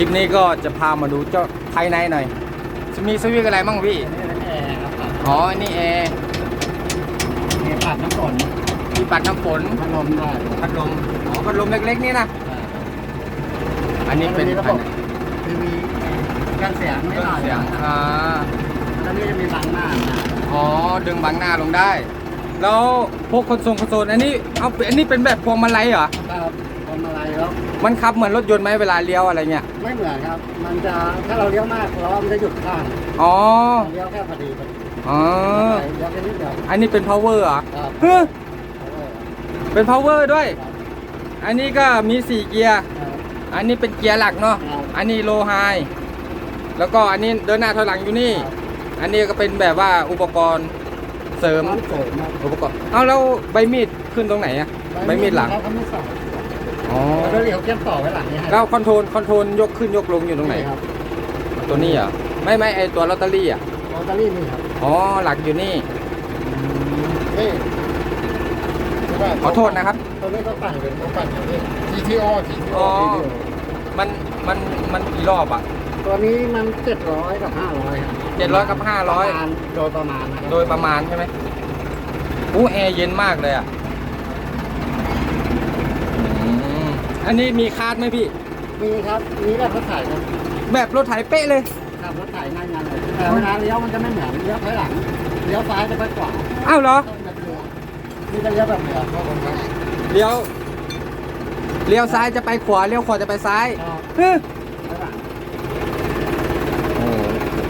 คลิปนี้ก็จะพามาดูเจ้าภายในหน่อย จะมีสวิตช์อะไรบ้างพี่นี่เป็นแอร์ครับอ๋อ นี่แอร์แอร์ปัดน้ำฝนมีปัดน้ำฝน พัดลมได้พัดลม อ๋อ พัดลมเล็กๆนี่นะ อันนี้เป็นระภาบยบในทีวีกันเสียงเคไม่รื่องได้เสียง อ่า แล้วนี่จะมีบังหน้านะอ๋อ ดึงบังหน้าลงได้ แล้วพวกคอนโซลคอนโซลอันนี้ เอา อันนี้เป็นแบบพวงมาลัยเหรอ ครับ มันขับเหมือนรถยนต์ไหมเวลาเลี้ยวอะไรเงี้ย ไม่เหมือนครับ มันจะถ้าเราเลี้ยวมากล้อมันจะหยุดข้างอ๋อ เลี้ยวแค่พอดีพอดีอ๋อ เลี้ยวแค่นิดเดียวอันนี้เป็น power เหรอครับเฮ้ยเออเป็น power ด้วยครับอันนี้ก็มี 4 เกียร์ครับอันนี้เป็นเกียร์หลักเนาะครับอันนี้โลไฮ แล้วก็อันนี้เดินหน้าถอยหลังอยู่นี่ อันนี้ก็เป็นแบบว่าอุปกรณ์เสริม น้ำเสริมครับอุปกรณ์ เอาแล้วใบมีดขึ้นตรงไหนอะใบมีดหลังเขาไม่ใส่ อ๋อแล้วเดี๋ยวเขียนต่อไว้หลังนี้ให้แล้วคอนโทรลคอนโทรลยกขึ้นยกลงอยู่ตรงไหนครับ ตัวนี้เหรอไม่ไม่ไอตัวลอตเตอรี่อะลอตเตอรี่นี่ครับอ๋อหลักอยู่นี่ นี่ใช่ป่ะขอโทษนะครับ ตัวนี้ก็ปั่นเป็นตัวปั่นอย่างนี้ GTO GTO อ๋อมันมันมันกี่รอบอะตัวนี้มัน700กับ500ครับเจ็ดร้อยกับห้าร้อยประมาณโดยประมาณนะครับโดยประมาณใช่ไหมอู้แอร์เย็นมากเลยอะอืม อันนี้มีคาร์ดไหมพี่ มีครับมีแบบรถไถครับแบบรถไถเป๊ะเลย ขับรถไถง่ายงานเลยแต่เวลาเลี้ยวมันจะไม่เหมือนเลี้ยวถอยหลังเลี้ยวซ้ายจะไปขวาอ้าวเหรอ ต้องแบบเรือนี่จะเลี้ยวแบบเรือครับผมครับเลี้ยว เลี้ยวซ้ายจะไปขวา เลี้ยวขวาจะไปซ้ายครับเฮ้ยถอยหลัง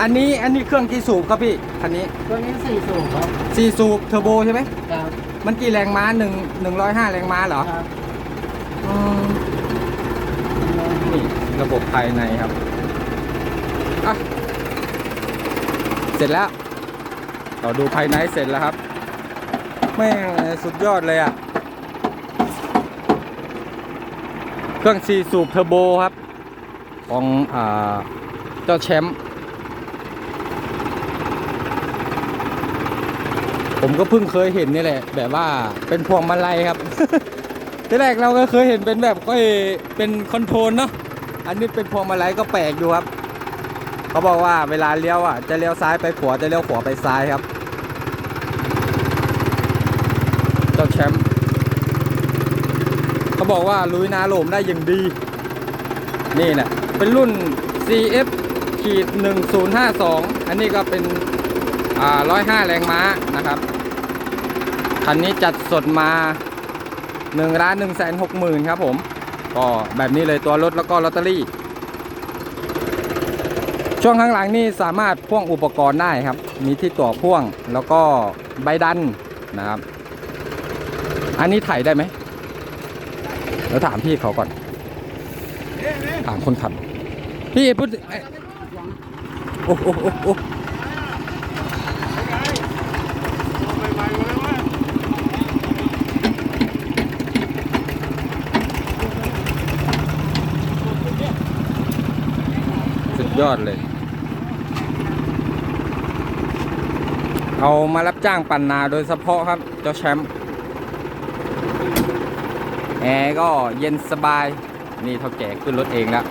อันนี้ อันนี้เครื่องกี่สูบครับพี่ คันนี้ตัวนี้สี่สูบครับสี่สูบเทอร์โบใช่ไหม ครับมันกี่แรงม้าหนึ่งหนึ่งร้อยห้าแรงม้าเหรอ ครับอืม นี่ระบบภายในครับ อะ เสร็จแล้ว เราดูภายในเสร็จแล้วครับ แม่งสุดยอดเลยอะ เครื่องซีสูบเทอร์โบครับ ของอ่าเจ้าแชมป์ผมก็เพิ่งเคยเห็นนี่แหละ แบบว่าเป็นพวงมาลัยครับ ที่แรกเราก็เคยเห็นเป็นแบบก็เป็นคอนโทรลเนาะอันนี้เป็นพวงมาลัยก็แปลกอยู่ครับ เขาบอกว่าเวลาเลี้ยวอะจะเลี้ยวซ้ายไปขวาจะเลี้ยวขวาไปซ้ายครับเจ้าแชมป์เขาบอกว่าลุยนาโหลมได้อย่างดี นี่แหละเป็นรุ่น CF ขีด1052 อันนี้ก็เป็นอ่า105 แรงม้านะครับ คันนี้จัดสดมา 1ล้าน1แสน6หมื่นครับผม ก็แบบนี้เลยตัวรถแล้วก็ลอตเตอรี่ ช่วงข้างหลังนี่สามารถพ่วงอุปกรณ์ได้ครับ มีที่ตัวพ่วงแล้วก็ใบดันนะครับ อันนี้ถ่ายได้ไหมเดี๋ยวถามพี่เขาก่อน ถามคนขับ พี่พูดโอ้โอ้โอ้โอ้สุด ยอดเลย เอามารับจ้างปั่นนาโดยเฉพาะครับ เจ้าแชมป์แอร์ก็เย็นสบาย นี่เท่าแก่ขึ้นรถเองแล้ว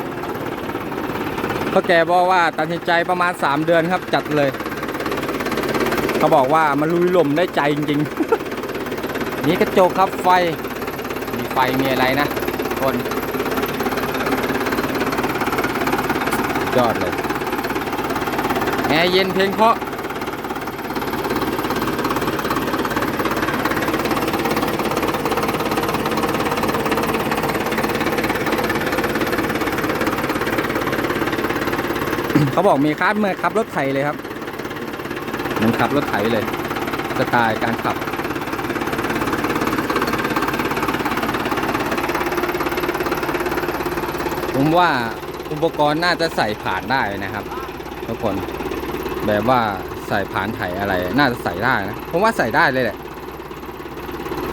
เท่าแก่บอกว่าตัดสินใจประมาณ 3 เดือนครับจัดเลย เขาบอกว่ามันลุยลมได้ใจจริงๆ นี่กระจกครับไฟ มีไฟมีอะไรนะคน ยอดเลย แอร์เย็นเพลงเพราะเขาบอกมีคาดเมื่อขับรถไถเลยครับมันขับรถไถเลยสไตล์การขับ ผมว่า อุปกรณ์น่าจะใส่ผ่านได้นะครับทุกคนแบบว่าใส่ผ่านไถอะไร น่าจะใส่ได้นะผมว่าใส่ได้เลยแหละ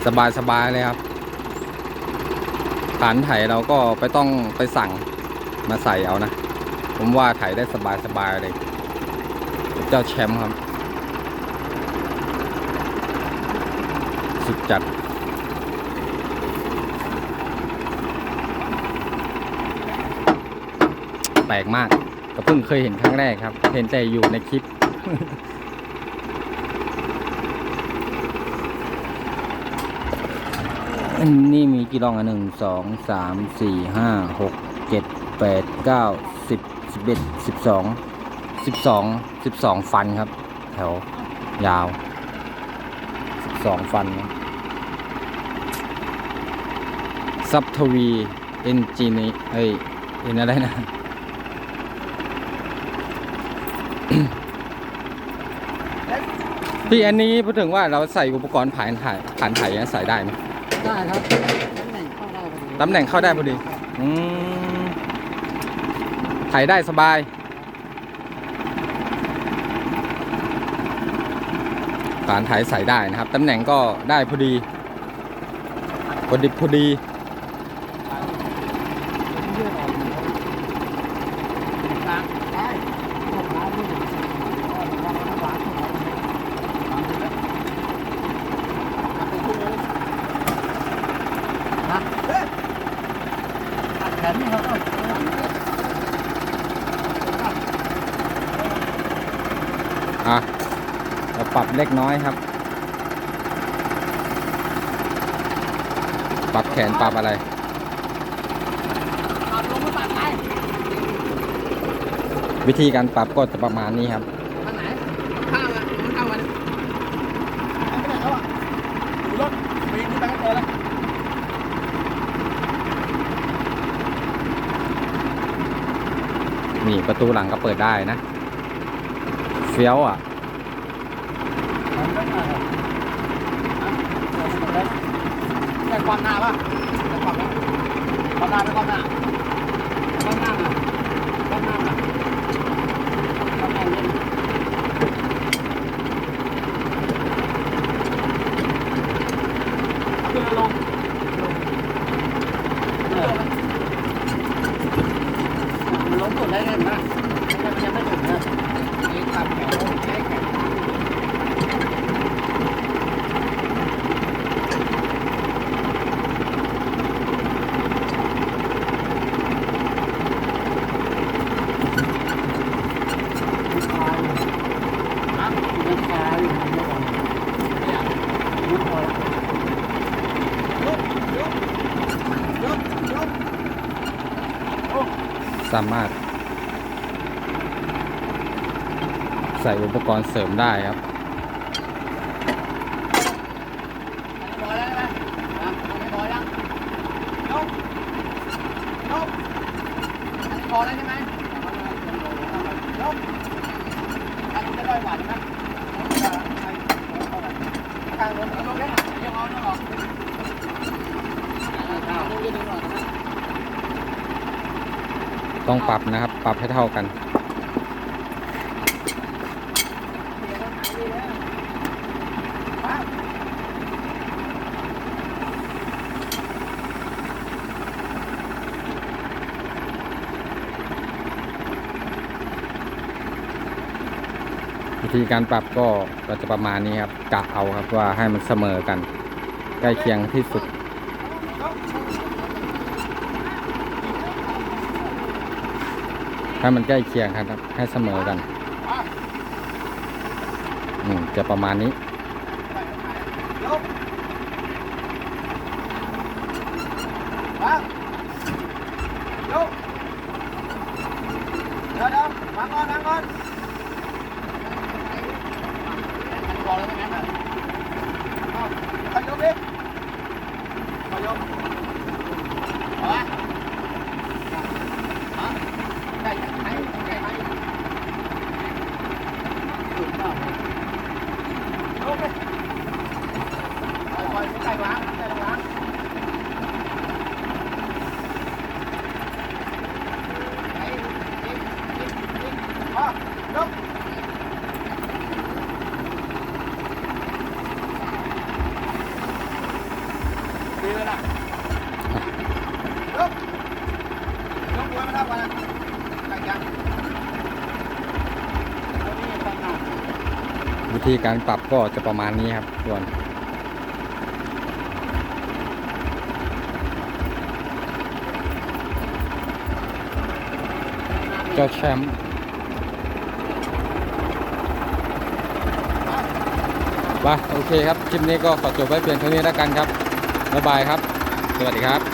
สบายสบายเลยครับผ่านไถเราก็ไปต้องไปสั่งมาใส่เอานะ ผมว่าไถได้สบายสบายๆเลย เจ้าแชมป์ครับ สุดจัด อ แป ลกมาก ก็เพิ่งเคยเห็นครั้งแรกครับ เห็นแต่อยู่ในคลิปนนี้มีกี่รองอะหนึ่งสองสามสี่ห้าหกเจ็ดแปดเก้าสิบสิบเอ็ดสิบสองสิบสองสิบสองฟันครับ แถวยาวสิบสองฟันซับทวีเอนจินีเอ้ยเอ็นอะไรนะ พี่อันนี้พูดถึงว่าเราใส่อุปกรณ์ผ่านถ่ายผ่านถ่ายเนี่ยใส่ได้ไหมได้ครับตำแหน่งเข้าได้พอดีตำแหน่งเข้าได้พอดีอืมถ่ายได้สบายการถ่ายใส่ได้นะครับตำแหน่งก็ได้พอดีพอดีพอดี เลือดออกอยู่ครับได้พวกน้ำนี่หวานหวานหวานเลยนะแขนนี่ครับ อะ เราปรับเล็กน้อยครับ ปรับแขนปรับอะไรปรับลงมาปรับไปวิธีการปรับก็จะประมาณนี้ครับทางไหนข้างอะมันข้างมันไม่ได้แล้วอะดูรถปีนขึ้นไปข้างบนเลยนี่ประตูหลังก็เปิดได้นะ เฟี้ยวอะ แต่ความหนาป่ะแต่ความหนาความหนาไม่ความหนาความหน้าอะความหน้าอะความหน้าเย็นขึ้นลงมันล้มสุดได้ไงนะมันยังไม่ถึงนะนี่ตัดแขนใช้แขน สามารถ ใส่อุปกรณ์เสริมได้ครับพอแล้วใช่ไหมยกอันนี้จะด้อยหวานไหมทางรถยกได้ยกเอายกออข้าวยืดหน่อยนะ ต้องปรับนะครับ ปรับให้เท่ากัน วิธีการปรับก็ก็จะประมาณนี้ครับกะเอาครับว่าให้มันเสมอกัน ใกล้เคียงที่สุด ให้มันใกล้เคียงครับ ให้เสมอกันอืมจะประมาณนี้ยกวางยกเดี๋ยวเดี๋ยววางก่อนวางก่อนพอแล้วใช่ไหมเอาขยกดิขยกเอาละฮะได้ไหมได้ไหมสุดยอดยกดิ ปล่อยใส่ล้างใส่ล้างพ่อยกดีเลยนะยกยกไว้ไม่ได้ก่อนนะใส่ยังนี่ตั้งหน้า วิ ธีการปรับก็จะประมาณนี้ครับส่วนนเจ้าแชมป์ไปโอเคครับ คลิปนี้ก็ขอจบไว้เพียงเท่านี้แล้วกันครับ บ๊ายบายครับ สวัสดีครับ